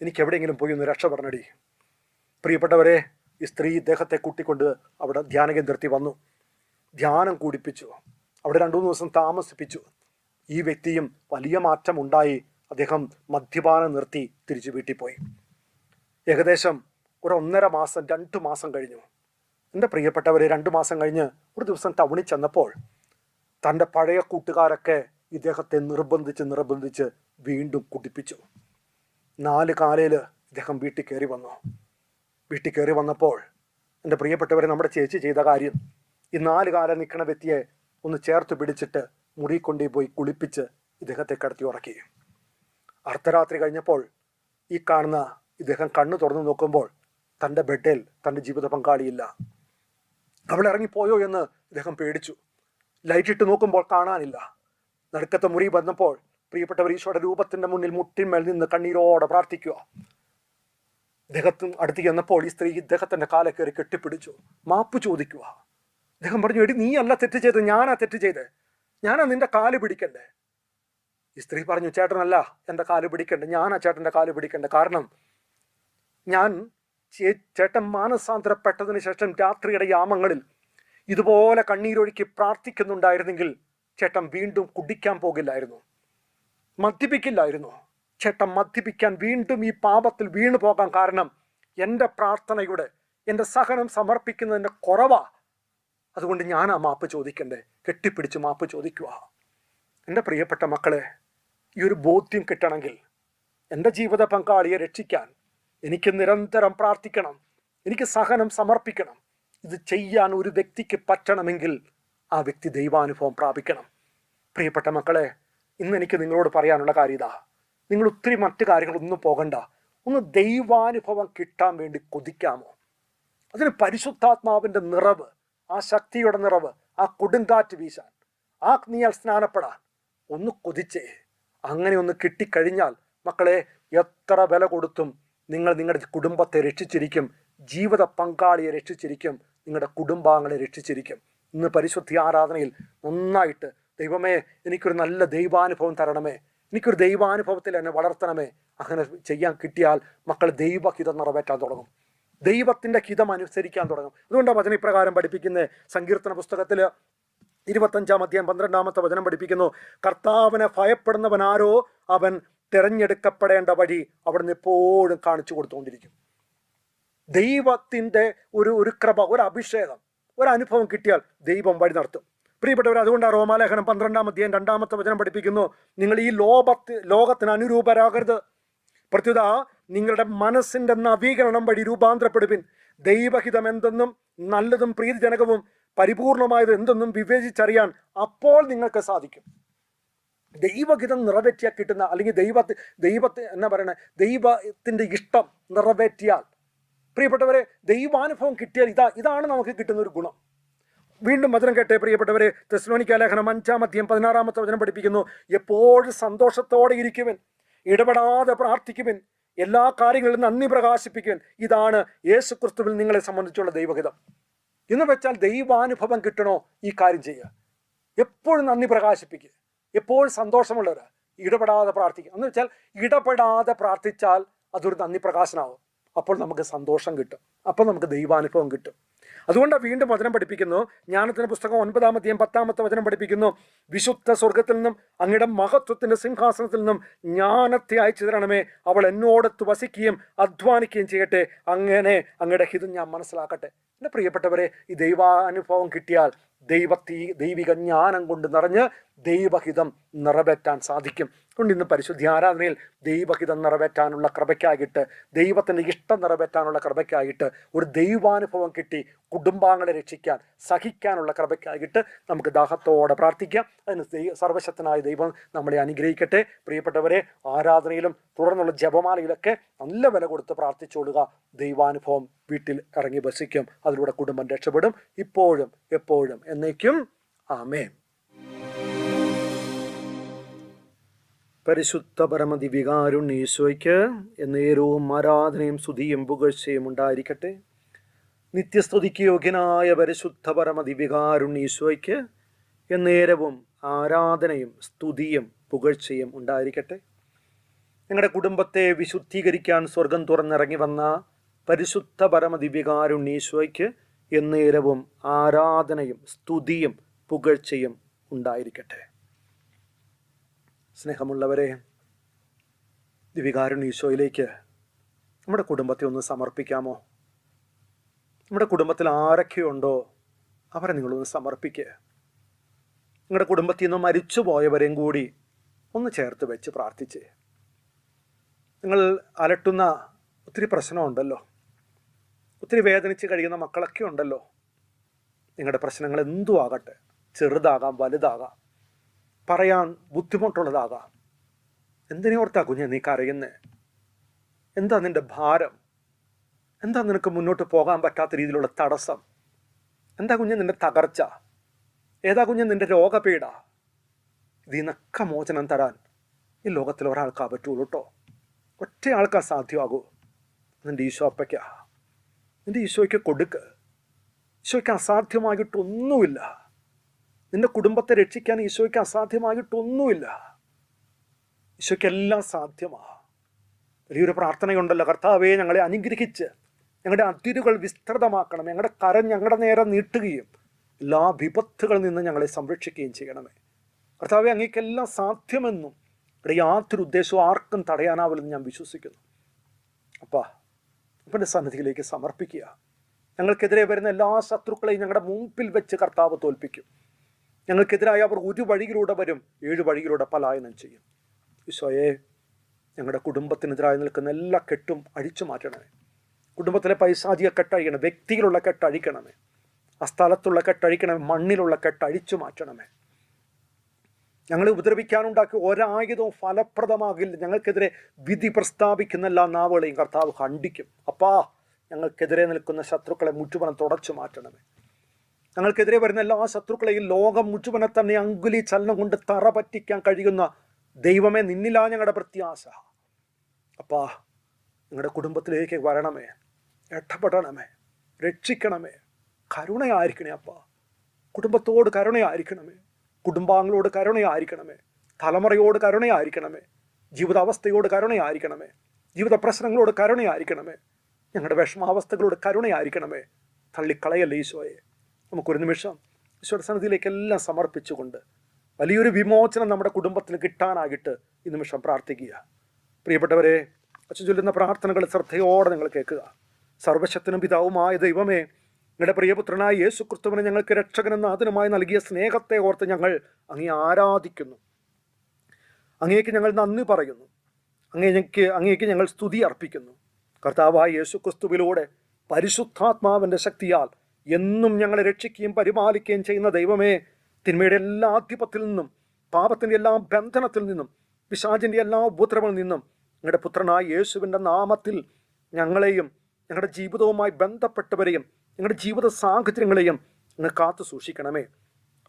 എനിക്ക് എവിടെയെങ്കിലും പോയി ഒന്ന് രക്ഷപ്പെടണടി പ്രിയപ്പെട്ടവരെ ഈ സ്ത്രീ ഇദ്ദേഹത്തെ കൂട്ടിക്കൊണ്ട് അവിടെ ധ്യാന കേന്ദ്രത്തിൽ വന്നു. ധ്യാനം കൂടിപ്പിച്ചു. അവിടെ രണ്ടു മൂന്ന് ദിവസം താമസിപ്പിച്ചു. ഈ വ്യക്തിയും വലിയ മാറ്റം ഉണ്ടായി അദ്ദേഹം മദ്യപാനം നിർത്തി തിരിച്ചു വീട്ടിൽ പോയി. ഏകദേശം ഒരു ഒന്നര മാസം രണ്ട് മാസം കഴിഞ്ഞു. എന്റെ പ്രിയപ്പെട്ടവരെ രണ്ട് മാസം കഴിഞ്ഞ് ഒരു ദിവസം ടൗണിൽ ചെന്നപ്പോൾ തന്റെ പഴയ കൂട്ടുകാരൊക്കെ ഇദ്ദേഹത്തെ നിർബന്ധിച്ച് നിർബന്ധിച്ച് വീണ്ടും കുടിപ്പിച്ചു. നാല് കാലയിൽ ഇദ്ദേഹം വീട്ടിൽ കയറി വന്നു. വീട്ടിൽ കയറി വന്നപ്പോൾ എന്റെ പ്രിയപ്പെട്ടവരെ നമ്മുടെ ചേച്ചി ചെയ്ത കാര്യം ഈ നാല് കാലം നിൽക്കുന്ന വ്യക്തിയെ ഒന്ന് ചേർത്ത് പിടിച്ചിട്ട് മുറി കൊണ്ടു പോയി കുളിപ്പിച്ച് ഇദ്ദേഹത്തെ കടത്തി ഉറക്കി. അർദ്ധരാത്രി കഴിഞ്ഞപ്പോൾ ഈ കാണുന്ന ഇദ്ദേഹം കണ്ണു തുറന്നു നോക്കുമ്പോൾ തന്റെ ബെഡിൽ തന്റെ ജീവിത പങ്കാളിയില്ല. അവൾ ഇറങ്ങിപ്പോയോ എന്ന് അദ്ദേഹം പേടിച്ചു. ലൈറ്റിട്ട് നോക്കുമ്പോൾ കാണാനില്ല. നടുക്കത്തെ മുറി വന്നപ്പോൾ പ്രിയപ്പെട്ടവർ ഈശോയുടെ രൂപത്തിന്റെ മുന്നിൽ മുട്ടിന്മേൽ നിന്ന് കണ്ണീരോടെ പ്രാർത്ഥിക്കുക. ഇദ്ദേഹത്തിന് അടുത്ത് ചെന്നപ്പോൾ ഈ സ്ത്രീ ഇദ്ദേഹത്തിന്റെ കാലെ കയറി കെട്ടിപ്പിടിച്ചു. മാപ്പ് ചോദിക്കുക. അദ്ദേഹം പറഞ്ഞു എടി നീ അല്ല തെറ്റ് ചെയ്ത് ഞാനാ തെറ്റ് ചെയ്ത്. ഞാനാ നിന്റെ കാൽ പിടിക്കണ്ടേ? ഈ സ്ത്രീ പറഞ്ഞു ചേട്ടനല്ല എന്റെ കാൽ പിടിക്കണ്ടേ ഞാനാ ചേട്ടന്റെ കാൽ പിടിക്കണ്ടേ. കാരണം ഞാൻ ചേട്ടൻ മാനസാന്തരപ്പെട്ടതിന് ശേഷം രാത്രിയുടെ യാമങ്ങളിൽ ഇതുപോലെ കണ്ണീരൊഴുക്കി പ്രാർത്ഥിക്കുന്നുണ്ടായിരുന്നെങ്കിൽ ചേട്ടൻ വീണ്ടും കുടിക്കാൻ പോകില്ലായിരുന്നു. മദ്യപിക്കില്ലായിരുന്നു. ചേട്ടൻ മദ്യപിക്കാൻ വീണ്ടും ഈ പാപത്തിൽ വീണു പോകാൻ കാരണം എന്റെ പ്രാർത്ഥനയുടെ എന്റെ സഹനം സമർപ്പിക്കുന്നതിന്റെ കുറവാ. അതുകൊണ്ട് ഞാൻ ആ മാപ്പ് ചോദിക്കണ്ടേ? കെട്ടിപ്പിടിച്ച് മാപ്പ് ചോദിക്കുക. എന്റെ പ്രിയപ്പെട്ട മക്കളെ ഈ ഒരു ബോധ്യം കിട്ടണമെങ്കിൽ എന്റെ ജീവിത പങ്കാളിയെ രക്ഷിക്കാൻ എനിക്ക് നിരന്തരം പ്രാർത്ഥിക്കണം. എനിക്ക് സഹനം സമർപ്പിക്കണം. ഇത് ചെയ്യാൻ ഒരു വ്യക്തിക്ക് പറ്റണമെങ്കിൽ ആ വ്യക്തി ദൈവാനുഭവം പ്രാപിക്കണം. പ്രിയപ്പെട്ട മക്കളെ ഇന്ന് എനിക്ക് നിങ്ങളോട് പറയാനുള്ള കാര്യം ഇതാ. നിങ്ങൾ ഒത്തിരി മറ്റു കാര്യങ്ങളൊന്നും പോകണ്ട. ഒന്ന് ദൈവാനുഭവം കിട്ടാൻ വേണ്ടി കൊതിക്കാമോ? അതിന് പരിശുദ്ധാത്മാവിന്റെ നിറവ് ആ ശക്തിയുടെ നിറവ് ആ കൊടുങ്കാറ്റ് വീശാൻ ആ നീയാൽ സ്നാനപ്പെടാൻ ഒന്ന് കൊതിച്ചേ. അങ്ങനെ ഒന്ന് കിട്ടിക്കഴിഞ്ഞാൽ മക്കളെ എത്ര വില കൊടുത്തും നിങ്ങൾ നിങ്ങളുടെ കുടുംബത്തെ രക്ഷിച്ചിരിക്കും. ജീവിത പങ്കാളിയെ രക്ഷിച്ചിരിക്കും. നിങ്ങളുടെ കുടുംബാംഗങ്ങളെ രക്ഷിച്ചിരിക്കും. ഇന്ന് പരിശുദ്ധി ആരാധനയിൽ നന്നായിട്ട് ദൈവമേ എനിക്കൊരു നല്ല ദൈവാനുഭവം തരണമേ. എനിക്കൊരു ദൈവാനുഭവത്തിൽ എന്നെ വളർത്തണമേ. അങ്ങനെ ചെയ്യാൻ കിട്ടിയാൽ മക്കൾ ദൈവഹിതം നിറവേറ്റാൻ തുടങ്ങും. ദൈവത്തിന്റെ ഹിതം അനുസരിക്കാൻ തുടങ്ങും. അതുകൊണ്ടാണ് വചന ഇപ്രകാരം പഠിപ്പിക്കുന്ന സങ്കീർത്തന പുസ്തകത്തിൽ ഇരുപത്തഞ്ചാം അധ്യായം പന്ത്രണ്ടാമത്തെ വചനം പഠിപ്പിക്കുന്നു. കർത്താവിനെ ഭയപ്പെടുന്നവനാരോ അവൻ തിരഞ്ഞെടുക്കപ്പെടേണ്ട വഴി അവിടുന്ന് എപ്പോഴും കാണിച്ചു കൊടുത്തുകൊണ്ടിരിക്കും. ദൈവത്തിന്റെ ഒരു ഒരു കൃപ ഒരു അഭിഷേകം ഒരു അനുഭവം കിട്ടിയാൽ ദൈവം വഴി നടത്തും. പ്രിയപ്പെട്ടവർ അതുകൊണ്ടാണ് റോമാലേഖനം പന്ത്രണ്ടാം അധ്യായം രണ്ടാമത്തെ വചനം പഠിപ്പിക്കുന്നു. നിങ്ങൾ ഈ ലോകത്ത് ലോകത്തിന് അനുരൂപരാകരുത്. പ്രത്യുത നിങ്ങളുടെ മനസ്സിന്റെ നവീകരണം വഴി രൂപാന്തരപ്പെടുവിൻ. ദൈവഹിതം എന്തെന്നും നല്ലതും പ്രീതിജനകവും പരിപൂർണമായത് എന്തെന്നും വിവേചിച്ചറിയാൻ അപ്പോൾ നിങ്ങൾക്ക് സാധിക്കും. ദൈവഹിതം നിറവേറ്റിയാൽ കിട്ടുന്ന അല്ലെങ്കിൽ ദൈവത്തെ ദൈവത്തെ എന്നാ പറയണേ ദൈവത്തിന്റെ ഇഷ്ടം നിറവേറ്റിയാൽ. പ്രിയപ്പെട്ടവരെ ദൈവാനുഭവം കിട്ടിയാൽ ഇതാ ഇതാണ് നമുക്ക് കിട്ടുന്ന ഒരു ഗുണം. വീണ്ടും വചനം കേട്ടെ പ്രിയപ്പെട്ടവരെ തെസ്ലോണിക്ക ലേഖനം അഞ്ചാം അധ്യയം പതിനാറാമത്തെ വചനം പഠിപ്പിക്കുന്നു. എപ്പോഴും സന്തോഷത്തോടെ ഇരിക്കുവൻ ഇടപെടാതെ പ്രാർത്ഥിക്കുവൻ എല്ലാ കാര്യങ്ങളിലും നന്ദി പ്രകാശിപ്പിക്കുവൻ. ഇതാണ് യേശുക്രിസ്തുവിൽ നിങ്ങളെ സംബന്ധിച്ചുള്ള ദൈവഹിതം. എന്ന് വെച്ചാൽ ദൈവാനുഭവം കിട്ടണോ ഈ കാര്യം ചെയ്യുക. എപ്പോഴും നന്ദി പ്രകാശിപ്പിക്കുക. എപ്പോഴും സന്തോഷമുള്ളവർ ഇടപെടാതെ പ്രാർത്ഥിക്കുക. എന്ന് വെച്ചാൽ ഇടപെടാതെ പ്രാർത്ഥിച്ചാൽ അതൊരു നന്ദി പ്രകാശനാവും. അപ്പോൾ നമുക്ക് സന്തോഷം കിട്ടും. അപ്പോൾ നമുക്ക് ദൈവാനുഭവം കിട്ടും. അതുകൊണ്ടാണ് വീണ്ടും വചനം പഠിപ്പിക്കുന്നു. ജ്ഞാനത്തിന്റെ പുസ്തകം ഒൻപതാമത്തെയും പത്താമത്തെ വചനം പഠിപ്പിക്കുന്നു. വിശുദ്ധ സ്വർഗത്തിൽ നിന്നും അങ്ങയുടെ മഹത്വത്തിന്റെ സിംഹാസനത്തിൽ നിന്നും ജ്ഞാനത്തെ അയച്ചു തരണമേ. അവൾ എന്നോടത്ത് വസിക്കുകയും അധ്വാനിക്കുകയും ചെയ്യട്ടെ. അങ്ങനെ അങ്ങയുടെ ഹിതം ഞാൻ മനസ്സിലാക്കട്ടെ. എന്റെ പ്രിയപ്പെട്ടവരെ ഈ ദൈവാനുഭവം കിട്ടിയാൽ ദൈവത്തി ദൈവിക ജ്ഞാനം കൊണ്ട് നിറഞ്ഞ് ദൈവഹിതം നിറവേറ്റാൻ സാധിക്കും. അതുകൊണ്ട് ഇന്ന് പരിശുദ്ധി ആരാധനയിൽ ദൈവഹിതം നിറവേറ്റാനുള്ള കൃപയ്ക്കായിട്ട് ദൈവത്തിന്റെ ഇഷ്ടം നിറവേറ്റാനുള്ള കൃപയ്ക്കായിട്ട് ഒരു ദൈവാനുഭവം കിട്ടി കുടുംബാംഗങ്ങളെ രക്ഷിക്കാൻ സഹിക്കാനുള്ള കൃപയ്ക്കായിട്ട് നമുക്ക് ദാഹത്തോടെ പ്രാർത്ഥിക്കാം. അതിന് സർവശക്തനായ ദൈവം നമ്മളെ അനുഗ്രഹിക്കട്ടെ. പ്രിയപ്പെട്ടവരെ ആരാധനയിലും തുടർന്നുള്ള ജപമാലയിലൊക്കെ നല്ല വില കൊടുത്ത് പ്രാർത്ഥിച്ചോളുക. ദൈവാനുഭവം വീട്ടിൽ ഇറങ്ങി വസിക്കും. അതിലൂടെ കുടുംബം രക്ഷപ്പെടും. ഇപ്പോഴും എപ്പോഴും എന്നേക്കും. ആമേൻ. പരിശുദ്ധ പരമദിവികാരുണ്യ ഈശോയ്ക്ക് എന്നേരവും ആരാധനയും സ്തുതിയും പുകഴ്ചയും ഉണ്ടായിരിക്കട്ടെ. നിത്യസ്തുതിക്ക് യോഗ്യനായ പരിശുദ്ധ പരമദിവികാരുണ്യ ഈശോയ്ക്ക് എന്നേരവും ആരാധനയും സ്തുതിയും പുകഴ്ചയും ഉണ്ടായിരിക്കട്ടെ. നിങ്ങളുടെ കുടുംബത്തെ വിശുദ്ധീകരിക്കാൻ സ്വർഗം തുറന്നിറങ്ങി വന്ന പരിശുദ്ധ പരമദിവ്യകാരുണ്യ ഈശോയ്ക്ക് എന്നേരവും ആരാധനയും സ്തുതിയും പുകഴ്ചയും ഉണ്ടായിരിക്കട്ടെ. സ്നേഹമുള്ളവരെ ദിവികാരുൺ ഈശോയിലേക്ക് നമ്മുടെ കുടുംബത്തെ ഒന്ന് സമർപ്പിക്കാമോ? നമ്മുടെ കുടുംബത്തിൽ ആരൊക്കെയുണ്ടോ അവരെ നിങ്ങളൊന്ന് സമർപ്പിക്കുക നിങ്ങളുടെ കുടുംബത്തിൽ നിന്ന് മരിച്ചു പോയവരെയും കൂടി ഒന്ന് ചേർത്ത് വെച്ച് പ്രാർത്ഥിച്ച്. നിങ്ങൾ അലട്ടുന്ന ഒത്തിരി പ്രശ്നമുണ്ടല്ലോ. ഒത്തിരി വേദനിച്ച് കഴിയുന്ന മക്കളൊക്കെ ഉണ്ടല്ലോ. നിങ്ങളുടെ പ്രശ്നങ്ങൾ എന്തും ആകട്ടെ ചെറുതാകാം വലുതാകാം. പറയാൻ ബുദ്ധിമുട്ടുള്ളതാകാം. എന്തിനോർത്താ കുഞ്ഞെ നീ കരയുന്നേ? എന്താ നിന്റെ ഭാരം? എന്താ നിനക്ക് മുന്നോട്ട് പോകാൻ പറ്റാത്ത രീതിയിലുള്ള തടസ്സം? എന്താ കുഞ്ഞെ നിന്റെ തകർച്ച? ഏതാ കുഞ്ഞെ നിന്റെ രോഗപീഡ? ഇതിനൊക്കെ മോചനം തരാൻ ഈ ലോകത്തിൽ ഒരാൾക്കാ പറ്റുള്ളൂ കേട്ടോ ഒറ്റയാൾക്കാ സാധ്യമാകൂ. നിന്റെ ഈശോ അപ്പയ്ക്കാ. നിന്റെ ഈശോയ്ക്ക് കൊടുക്ക്. ഈശോയ്ക്ക് അസാധ്യമായിട്ടൊന്നുമില്ല നിന്റെ കുടുംബത്തെ രക്ഷിക്കാൻ ഈശോയ്ക്ക് അസാധ്യമായിട്ടൊന്നുമില്ല. ഈശോയ്ക്ക് എല്ലാം സാധ്യമാ. വലിയൊരു പ്രാർത്ഥനയുണ്ടല്ലോ. കർത്താവെ ഞങ്ങളെ അനുഗ്രഹിച്ച് ഞങ്ങളുടെ അതിരുകൾ വിസ്തൃതമാക്കണം. ഞങ്ങളുടെ കരം ഞങ്ങളുടെ നേരെ നീട്ടുകയും എല്ലാ വിപത്തുകളിൽ നിന്ന് ഞങ്ങളെ സംരക്ഷിക്കുകയും ചെയ്യണമേ. കർത്താവെ അങ്ങേക്കെല്ലാം സാധ്യമെന്നും ഇവിടെ യാതൊരു ഉദ്ദേശവും ആർക്കും തടയാനാവില്ലെന്ന് ഞാൻ വിശ്വസിക്കുന്നു. അപ്പാ അപ്പന്റെ സന്നിധിയിലേക്ക് സമർപ്പിക്കുക. ഞങ്ങൾക്കെതിരെ വരുന്ന എല്ലാ ശത്രുക്കളെയും ഞങ്ങളുടെ മുമ്പിൽ വെച്ച് കർത്താവ് തോൽപ്പിക്കും. ഞങ്ങൾക്കെതിരായി അവർ ഒരു വഴിയിലൂടെ വരും ഏഴ് വഴിയിലൂടെ പലായനം ചെയ്യും. ഈശോയെ ഞങ്ങളുടെ കുടുംബത്തിനെതിരായി നിൽക്കുന്ന എല്ലാ കെട്ടും അഴിച്ചു മാറ്റണമേ. കുടുംബത്തിലെ പൈസാധിക കെട്ടഴിക്കണം വ്യക്തിയിലുള്ള കെട്ടഴിക്കണമേ ആ സ്ഥലത്തുള്ള കെട്ടഴിക്കണമേ മണ്ണിലുള്ള കെട്ടഴിച്ചു മാറ്റണമേ. ഞങ്ങളെ ഉപദ്രവിക്കാനുണ്ടാക്കി ഒരായുധവും ഫലപ്രദമാകില്ല. ഞങ്ങൾക്കെതിരെ വിധി പ്രസ്താവിക്കുന്ന എല്ലാ നാവുകളെയും കർത്താവ് ഖണ്ഡിക്കും. അപ്പാ ഞങ്ങൾക്കെതിരെ നിൽക്കുന്ന ശത്രുക്കളെ മുറ്റുപണം തുടച്ചു മാറ്റണമേ. ഞങ്ങൾക്കെതിരെ വരുന്ന എല്ലാ ശത്രുക്കളെയും ലോകം മുഴുവനെ തന്നെ അങ്കുലി ചലനം കൊണ്ട് തറ പറ്റിക്കാൻ കഴിയുന്ന ദൈവമേ നിന്നിലാ ഞങ്ങളുടെ പ്രത്യാശ. അപ്പാ ഞങ്ങളുടെ കുടുംബത്തിലേക്ക് വരണമേ ഇടപെടണമേ രക്ഷിക്കണമേ. കരുണയായിരിക്കണേ അപ്പാ. കുടുംബത്തോട് കരുണയായിരിക്കണമേ കുടുംബാംഗങ്ങളോട് കരുണയായിരിക്കണമേ തലമുറയോട് കരുണയായിരിക്കണമേ ജീവിതാവസ്ഥയോട് കരുണയായിരിക്കണമേ ജീവിത പ്രശ്നങ്ങളോട് കരുണയായിരിക്കണമേ ഞങ്ങളുടെ വിഷമാവസ്ഥകളോട് കരുണയായിരിക്കണമേ. തള്ളിക്കളയല്ലേ ഈശോയെ? നമുക്കൊരു നിമിഷം ഈശോയുടെ സന്നിധിയിലേക്ക് എല്ലാം സമർപ്പിച്ചുകൊണ്ട് വലിയൊരു വിമോചനം നമ്മുടെ കുടുംബത്തിന് കിട്ടാനായിട്ട് ഈ നിമിഷം പ്രാർത്ഥിക്കുക. പ്രിയപ്പെട്ടവരെ അച്ഛൻ ചൊല്ലുന്ന പ്രാർത്ഥനകൾ ശ്രദ്ധയോടെ നിങ്ങൾ കേൾക്കുക. സർവശത്തിനും പിതാവുമായ ദൈവമേ നിങ്ങളുടെ പ്രിയപുത്രനായ യേശു ക്രിസ്തുവിനെ ഞങ്ങൾക്ക് രക്ഷകനെന്ന അതിനുമായി നൽകിയ സ്നേഹത്തെ ഓർത്ത് ഞങ്ങൾ അങ്ങേ ആരാധിക്കുന്നു. അങ്ങേക്ക് ഞങ്ങൾ നന്ദി പറയുന്നു. അങ്ങേക്ക് അങ്ങേക്ക് ഞങ്ങൾ സ്തുതി അർപ്പിക്കുന്നു. കർത്താവായ യേശു ക്രിസ്തുവിലൂടെ പരിശുദ്ധാത്മാവിന്റെ ശക്തിയാൽ എന്നും ഞങ്ങളെ രക്ഷിക്കുകയും പരിപാലിക്കുകയും ചെയ്യുന്ന ദൈവമേ തിന്മയുടെ എല്ലാ ആധിപത്യത്തിൽ നിന്നും പാപത്തിന്റെ എല്ലാ ബന്ധനത്തിൽ നിന്നും പിശാചിന്റെ എല്ലാ ഉപദ്രവങ്ങളിൽ നിന്നും ഞങ്ങളുടെ പുത്രനായ യേശുവിന്റെ നാമത്തിൽ ഞങ്ങളെയും ഞങ്ങളുടെ ജീവിതവുമായി ബന്ധപ്പെട്ടവരെയും ഞങ്ങളുടെ ജീവിത സാഹചര്യങ്ങളെയും അങ്ങ് കാത്തു സൂക്ഷിക്കണമേ.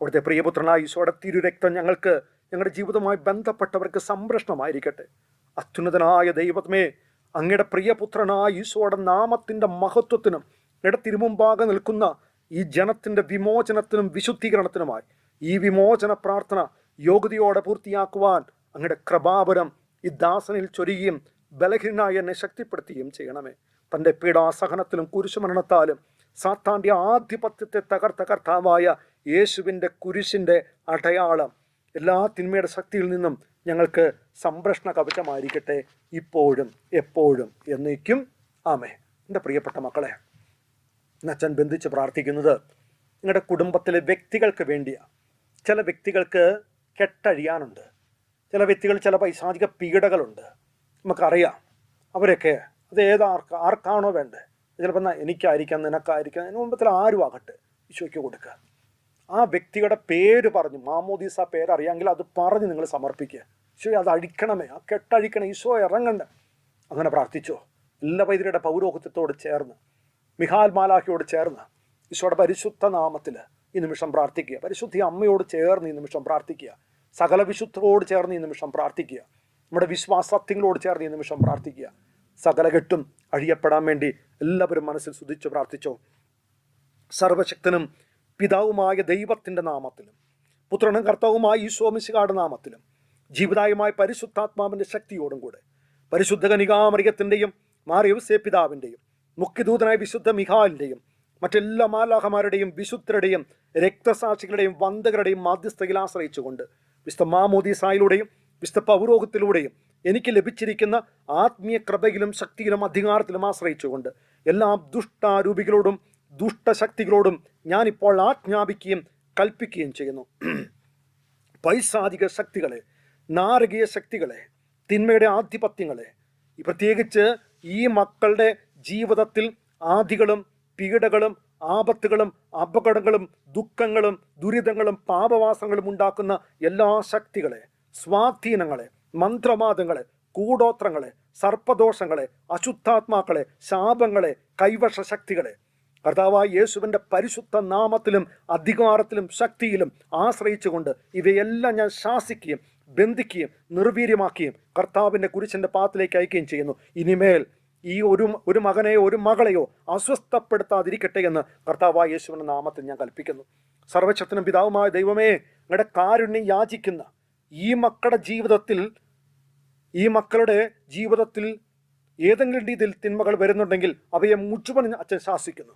അവിടുത്തെ പ്രിയപുത്രനായ ഈശോയുടെ തിരുരക്തം ഞങ്ങൾക്ക് ഞങ്ങളുടെ ജീവിതവുമായി ബന്ധപ്പെട്ടവർക്ക് സംരക്ഷണമായിരിക്കട്ടെ. അത്യുന്നതനായ ദൈവമേ അങ്ങയുടെ പ്രിയപുത്രനായ ഈശോയുടെ നാമത്തിന്റെ മഹത്വത്തിനും അങ്ങയുടെ തിരുമുമ്പാകെ നിൽക്കുന്ന ഈ ജനത്തിന്റെ വിമോചനത്തിനും വിശുദ്ധീകരണത്തിനുമായി ഈ വിമോചന പ്രാർത്ഥന യോഗ്യതയോടെ പൂർത്തിയാക്കുവാൻ അങ്ങയുടെ കൃപാപരം ഈ ദാസനിൽ ചൊരിയുകയും ബലഹീനായി എന്നെ ശക്തിപ്പെടുത്തുകയും ചെയ്യണമേ. തന്റെ പീഡാസഹനത്തിലും കുരിശുമരണത്താലും സാത്താന്റെ ആധിപത്യത്തെ തകർത്ത കർത്താവായ യേശുവിന്റെ കുരിശിന്റെ അടയാളം എല്ലാ തിന്മയുടെ ശക്തിയിൽ നിന്നും ഞങ്ങൾക്ക് സംരക്ഷണ കവചമായിരിക്കട്ടെ ഇപ്പോഴും എപ്പോഴും എന്നേക്കും. ആമേ എന്റെ പ്രിയപ്പെട്ട മക്കളെ അച്ഛൻ ബന്ധിച്ച് പ്രാർത്ഥിക്കുന്നത് നിങ്ങളുടെ കുടുംബത്തിലെ വ്യക്തികൾക്ക് വേണ്ടിയാണ് ചില വ്യക്തികൾക്ക് കെട്ടഴിയാനുണ്ട്. ചില വ്യക്തികൾ ചില പൈശാചിക പീഡകളുണ്ട്. നമുക്കറിയാം അവരൊക്കെ അത് ഏതാർക്ക് ആർക്ക് ആർക്കാണോ വേണ്ടത്. ചിലപ്പോൾ എന്നാൽ എനിക്കായിരിക്കാം നിനക്കായിരിക്കാം അതിന് മുമ്പത്തിൽ ആരും ആകട്ടെ. ഈശോയ്ക്ക് കൊടുക്കുക ആ വ്യക്തിയുടെ പേര് പറഞ്ഞു മാമോദീസ പേരറിയാമെങ്കിൽ അത് പറഞ്ഞ് നിങ്ങൾ സമർപ്പിക്കുക. ഈശോ അത് അഴിക്കണമേ ആ കെട്ടഴിക്കണം ഈശോ ഇറങ്ങണ്ട. അങ്ങനെ പ്രാർത്ഥിച്ചോ. എല്ലാ വൈദ്യരുടെ പൗരോഹിത്യത്തോട് ചേർന്ന് മിഹാൽ മാലാഖയോട് ചേർന്ന് ഈശോയുടെ പരിശുദ്ധ നാമത്തിൽ ഈ നിമിഷം പ്രാർത്ഥിക്കുക. പരിശുദ്ധി അമ്മയോട് ചേർന്ന് ഈ നിമിഷം പ്രാർത്ഥിക്കുക. സകല വിശുദ്ധരോട് ചേർന്ന് ഈ നിമിഷം പ്രാർത്ഥിക്കുക. നമ്മുടെ വിശ്വാസത്യങ്ങളോട് ചേർന്ന് ഈ നിമിഷം പ്രാർത്ഥിക്കുക. സകല കെട്ടും അഴിയപ്പെടാൻ വേണ്ടി എല്ലാവരും മനസ്സിൽ ശുദ്ധിച്ചു പ്രാർത്ഥിച്ചോ. സർവശക്തനും പിതാവുമായ ദൈവത്തിന്റെ നാമത്തിലും പുത്രനും കർത്താവുമായ ഈശോമിശികാട് നാമത്തിലും ജീവിതായുമായ പരിശുദ്ധാത്മാവിന്റെ ശക്തിയോടും കൂടെ പരിശുദ്ധ കനികാമറിയത്തിന്റെയും മാറിയവസേ പിതാവിന്റെയും മുഖ്യദൂതനായ വിശുദ്ധ മിഹാലിന്റെയും മറ്റെല്ലാ മാലാഹമാരുടെയും വിശുദ്ധരുടെയും രക്തസാക്ഷികളുടെയും വന്ദകരുടെയും മാധ്യസ്ഥയിൽ ആശ്രയിച്ചുകൊണ്ട് വിശുദ്ധ മാമോദീസായിലൂടെയും വിശുദ്ധ പൗരോഗത്തിലൂടെയും എനിക്ക് ലഭിച്ചിരിക്കുന്ന ആത്മീയ കൃപയിലും ശക്തിയിലും അധികാരത്തിലും ആശ്രയിച്ചുകൊണ്ട് എല്ലാ ദുഷ്ടാരൂപികളോടും ദുഷ്ടശക്തികളോടും ഞാനിപ്പോൾ ആജ്ഞാപിക്കുകയും കൽപ്പിക്കുകയും ചെയ്യുന്നു. പൈസാധിക ശക്തികളെ നാരകീയ ശക്തികളെ തിന്മയുടെ ആധിപത്യങ്ങളെ പ്രത്യേകിച്ച് ഈ മക്കളുടെ ജീവിതത്തിൽ ആധികളും പീഡകളും ആപത്തുകളും അപകടങ്ങളും ദുഃഖങ്ങളും ദുരിതങ്ങളും പാപവാസങ്ങളും ഉണ്ടാക്കുന്ന എല്ലാ ശക്തികളെ സ്വാധീനങ്ങളെ മന്ത്രവാദങ്ങളെ കൂടോത്രങ്ങളെ സർപ്പദോഷങ്ങളെ അശുദ്ധാത്മാക്കളെ ശാപങ്ങളെ കൈവശ ശക്തികളെ കർത്താവായ യേശുവിന്റെ പരിശുദ്ധ നാമത്തിലും അധികാരത്തിലും ശക്തിയിലും ആശ്രയിച്ചുകൊണ്ട് ഇവയെല്ലാം ഞാൻ ശാസിക്കുകയും ബന്ധിക്കുകയും നിർവീര്യമാക്കുകയും കർത്താവിന്റെ കുരിശിന്റെ പാത്തിലേക്ക് അയക്കുകയും ചെയ്യുന്നു. ഇനിമേൽ ഈ ഒരു ഒരു മകനെയോ ഒരു മകളെയോ അസ്വസ്ഥപ്പെടുത്താതിരിക്കട്ടെ എന്ന് കർത്താവായ യേശുവിന്റെ നാമത്തിൽ ഞാൻ കൽപ്പിക്കുന്നു. സർവശക്തനും പിതാവുമായ ദൈവമേ നിങ്ങളുടെ കാരുണ്യം യാചിക്കുന്ന ഈ മക്കളുടെ ജീവിതത്തിൽ ഈ മക്കളുടെ ജീവിതത്തിൽ ഏതെങ്കിലും രീതിയിൽ തിന്മകൾ വരുന്നുണ്ടെങ്കിൽ അവയെ മുഴുവൻ അച്ഛൻ ശാസിക്കുന്നു.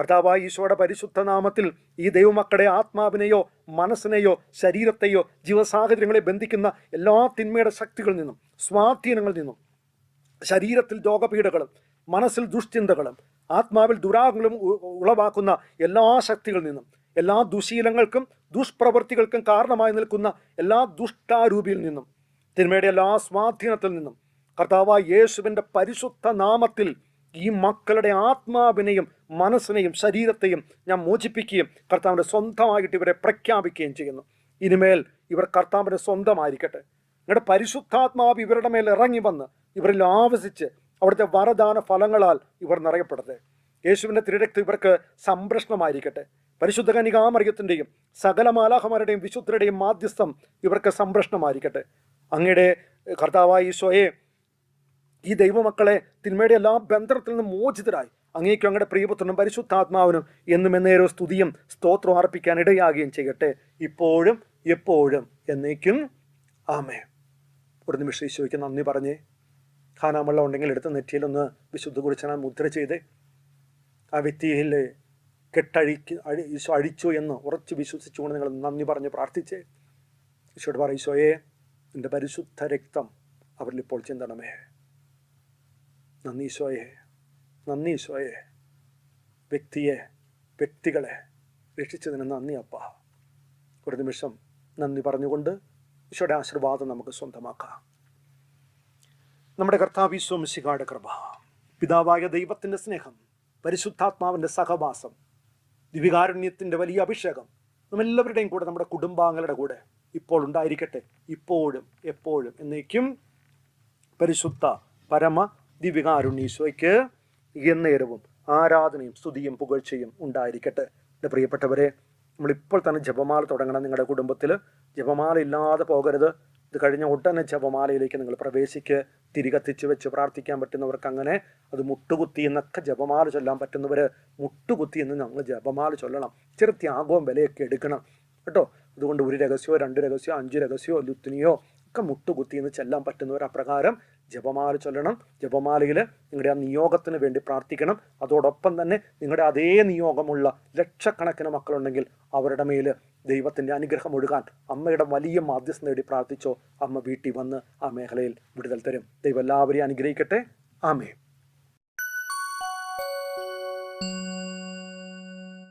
കർത്താവായ ഈശോയുടെ പരിശുദ്ധ നാമത്തിൽ ഈ ദൈവമക്കളുടെ ആത്മാവിനെയോ മനസ്സിനെയോ ശരീരത്തെയോ ജീവസാഹചര്യങ്ങളെ ബന്ധിക്കുന്ന എല്ലാ തിന്മയുടെ ശക്തികളിൽ നിന്നും സ്വാധീനങ്ങളിൽ നിന്നും ശരീരത്തിൽ രോഗപീഠകളും മനസ്സിൽ ദുഷ്ചിന്തകളും ആത്മാവിൽ ദുരാഗങ്ങളും ഉളവാക്കുന്ന എല്ലാ ശക്തികളിൽ നിന്നും എല്ലാ ദുശീലങ്ങൾക്കും ദുഷ്പ്രവൃത്തികൾക്കും കാരണമായി നിൽക്കുന്ന എല്ലാ ദുഷ്ടാരൂപിയിൽ നിന്നും തിന്മയുടെ എല്ലാ സ്വാധീനത്തിൽ നിന്നും കർത്താവായ യേശുവിന്റെ പരിശുദ്ധ നാമത്തിൽ ഈ മക്കളുടെ ആത്മാവിനെയും മനസ്സിനെയും ശരീരത്തെയും ഞാൻ മോചിപ്പിക്കുകയും കർത്താവിന്റെ സ്വന്തമായിട്ട് ഇവരെ പ്രഖ്യാപിക്കുകയും ചെയ്യുന്നു. ഇനിമേൽ ഇവർ കർത്താവിന്റെ സ്വന്തമായിരിക്കട്ടെ. നിങ്ങളുടെ പരിശുദ്ധാത്മാവ് ഇവരുടെ മേൽ ഇറങ്ങി വന്ന് ഇവരിൽ ആവസിച്ച് അവിടുത്തെ വരദാന ഫലങ്ങളാൽ ഇവർ നിറയപ്പെടട്ടെ യേശുവിന്റെ തിരുരക്തം ഇവർക്ക് സംരക്ഷണമായിരിക്കട്ടെ പരിശുദ്ധ കനികാമറിയത്തിന്റെയും സകല മാലാഹമാരുടെയും വിശുദ്ധരുടെയും മാധ്യസ്ഥം ഇവർക്ക് സംരക്ഷണമായിരിക്കട്ടെ അങ്ങയുടെ കർത്താവായ ഈശോയെ ഈ ദൈവമക്കളെ തിന്മയുടെ എല്ലാ ബന്ധനത്തിൽ നിന്നും മോചിതരായി അങ്ങേക്കും അങ്ങയുടെ പ്രിയപുത്രനും പരിശുദ്ധാത്മാവിനും എന്നും എന്നേരോ സ്തുതിയും സ്തോത്രം അർപ്പിക്കാൻ ഇടയാകുകയും ചെയ്യട്ടെ. ഇപ്പോഴും എപ്പോഴും എന്നേക്കും. ആമേ ഒരു നിമിഷം ഈശോയ്ക്ക് നന്ദി പറഞ്ഞേ ഖാനാമള്ള ഉണ്ടെങ്കിൽ എടുത്ത് നെറ്റിയിലൊന്ന് വിശുദ്ധ കുറിച്ചാൽ മുദ്ര ചെയ്തേ ആ വ്യക്തിയിൽ കെട്ടഴിക്ക് അഴി ഈശോ അഴിച്ചു എന്ന് ഉറച്ചു വിശ്വസിച്ചുകൊണ്ട് നിങ്ങൾ നന്ദി പറഞ്ഞ് പ്രാർത്ഥിച്ചേ ഈശോട് പറ ഈശോയെ എന്റെ പരിശുദ്ധ രക്തം അവരിൽ ഇപ്പോൾ ചിന്തണമേ. നന്ദി ഈശോയെ നന്ദി ഈശോയെ. വ്യക്തിയെ വ്യക്തികളെ രക്ഷിച്ചതിന് നന്ദി അപ്പ. ഒരു നിമിഷം നന്ദി പറഞ്ഞുകൊണ്ട് ഈശോയുടെ ആശീർവാദം നമുക്ക് സ്വന്തമാക്കാം. നമ്മുടെ കർത്താവ് ഈശോമിശികാട് കൃപ പിതാവായ ദൈവത്തിന്റെ സ്നേഹം പരിശുദ്ധാത്മാവിന്റെ സഹവാസം ദിവികാരുണ്യത്തിന്റെ വലിയ അഭിഷേകം നമ്മെല്ലാവരുടെയും കൂടെ നമ്മുടെ കുടുംബാംഗങ്ങളുടെ കൂടെ ഇപ്പോൾ ഉണ്ടായിരിക്കട്ടെ. ഇപ്പോഴും എപ്പോഴും എന്നേക്കും പരിശുദ്ധ പരമ ദിവികാരുണ്യീശോയ്ക്ക് എന്നേരവും ആരാധനയും സ്തുതിയും പുകഴ്ചയും ഉണ്ടായിരിക്കട്ടെ. എന്റെ പ്രിയപ്പെട്ടവരെ നമ്മളിപ്പോൾ തന്നെ ജപമാല തുടങ്ങണം നിങ്ങളുടെ കുടുംബത്തിൽ ജപമാല ഇല്ലാതെ പോകരുത്. ഇത് കഴിഞ്ഞ ഉടനെ ജപമാലയിലേക്ക് നിങ്ങൾ പ്രവേശിക്ക് തിരികത്തിച്ച് വെച്ച് പ്രാർത്ഥിക്കാൻ പറ്റുന്നവർക്ക് അങ്ങനെ അത് മുട്ടുകുത്തി എന്നൊക്കെ ജപമാല ചൊല്ലാൻ പറ്റുന്നവർ മുട്ടുകുത്തി എന്ന് ഞങ്ങൾ ജപമാല ചൊല്ലണം. ചെറു ത്യാഗവും വിലയൊക്കെ എടുക്കണം. കേട്ടോ? അതുകൊണ്ട് ഒരു രഹസ്യമോ രണ്ട് രഹസ്യമോ അഞ്ച് രഹസ്യമോ ലുത്തിനിയോ ഒക്കെ മുട്ടുകുത്തി എന്ന് ചെല്ലാൻ പറ്റുന്നവർ അപ്രകാരം ജപമാല ചൊല്ലണം. ജപമാലയിൽ നിങ്ങളുടെ ആ നിയോഗത്തിന് വേണ്ടി പ്രാർത്ഥിക്കണം. അതോടൊപ്പം തന്നെ നിങ്ങളുടെ അതേ നിയോഗമുള്ള ലക്ഷക്കണക്കിന് മക്കളുണ്ടെങ്കിൽ അവരുടെ മേൽ ദൈവത്തിന്റെ അനുഗ്രഹം ഒഴുകാൻ അമ്മയുടെ വലിയ മാധ്യസ്ഥ നേടി പ്രാർത്ഥിച്ചോ അമ്മ വീട്ടിൽ വന്ന് ആ മേഖലയിൽ വിടുതൽ തരും. ദൈവം എല്ലാവരെയും അനുഗ്രഹിക്കട്ടെ. ആമേ